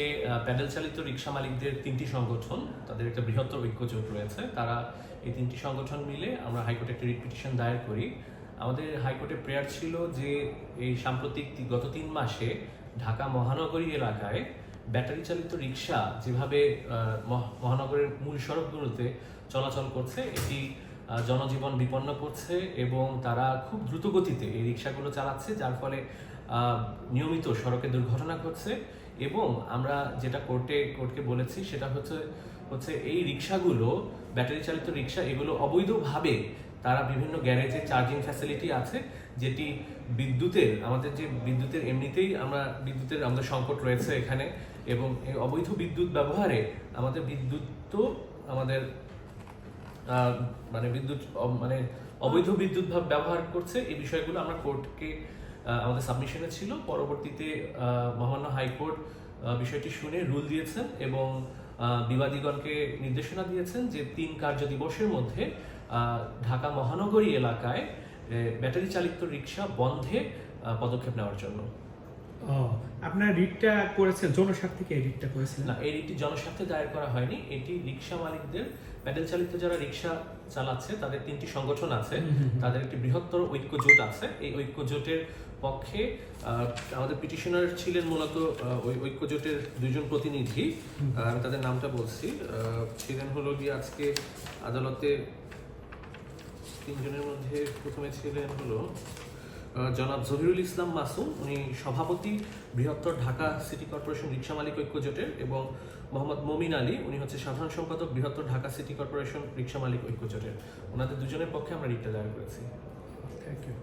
আহ, pedal চালিত রিক্সা মালিকদের তিনটি সংগঠন তাদের একটা বৃহত্তর ঐক্যজোট রয়েছে। তারা এই তিনটি সংগঠন মিলে আমরা হাইকোর্টে একটা রিট পিটিশন দায়ের করি। আমাদের হাইকোর্টে প্রেয়ার ছিল যে এই সাম্প্রতিক গত তিন মাসে ঢাকা মহানগরী এলাকায় ব্যাটারি চালিত রিক্সা যেভাবে মহ- মহানগরের মূল সড়কগুলোতে চলাচল করছে এটি জনজীবন বিপন্ন করছে এবং তারা খুব দ্রুত গতিতে এই রিক্সাগুলো চালাচ্ছে যার ফলে নিয়মিত সড়কে দুর্ঘটনা ঘটছে। এবং আমরা যেটা কোর্টে কোর্টকে বলেছি সেটা হচ্ছে হচ্ছে এই রিক্সাগুলো ব্যাটারি চালিত রিক্সা এগুলো অবৈধভাবে তারা বিভিন্ন গ্যারেজে চার্জিং ফ্যাসিলিটি আছে, যেটি বিদ্যুতের, আমাদের যে বিদ্যুতের এমনিতেই আমরা বিদ্যুতের আমাদের সংকট রয়েছে এখানে, এবং এই অবৈধ বিদ্যুৎ ব্যবহারে আমাদের বিদ্যুৎ তো আমাদের মানে বিদ্যুৎ মানে অবৈধ বিদ্যুৎ ব্যবহার করছে, এই বিষয়গুলো আমরা কোর্টকে আমাদের সাবমিশনে ছিল। পরবর্তীতে মহান্য হাইকোর্ট বিষয়টি শুনে রুল দিয়েছেন এবং বিবাদীগণকে নির্দেশনা দিয়েছেন যে তিন কার্য দিবসের মধ্যে ঢাকা মহানগরী এলাকায় ব্যাটারি চালিত রিক্সা বন্ধে পদক্ষেপ নেওয়ার জন্য। আপনার রিটটা করেছেন জনস্বার্থে এই রিটটা করেছিলেন? না এই রিটটি জনস্বার্থে দায়ের করা হয়নি। এটি রিক্সা মালিকদের প্যাডেল চালিত যারা রিক্সা চালাচ্ছে তাদের তিনটি সংগঠন আছে। তাদের একটি বৃহত্তর ঐক্য জোট আছে। এই ঐক্য জোটের পক্ষে আমাদের পিটিশনার ছিলেন মূলত ওই ঐক্য জোটের দুইজন প্রতিনিধি। আমি তাদের নামটা বলছি। আহ, ছিলেন হলো গিয়ে আজকে আদালতে তিনজনের মধ্যে প্রথমে ছিলেন হলো জনাব জহিরুল ইসলাম মাসুম, উনি সভাপতি, বৃহত্তর ঢাকা সিটি কর্পোরেশন রিক্সা মালিক ঐক্য জোটের এবং মোহাম্মদ মমিন আলী, উনি হচ্ছে সাধারণ সম্পাদক, বৃহত্তর ঢাকা সিটি কর্পোরেশন রিক্সা মালিক ঐক্য জোটের। ওনাদের দুজনের পক্ষে আমরা রিটটা দায়ের করেছি। Thank you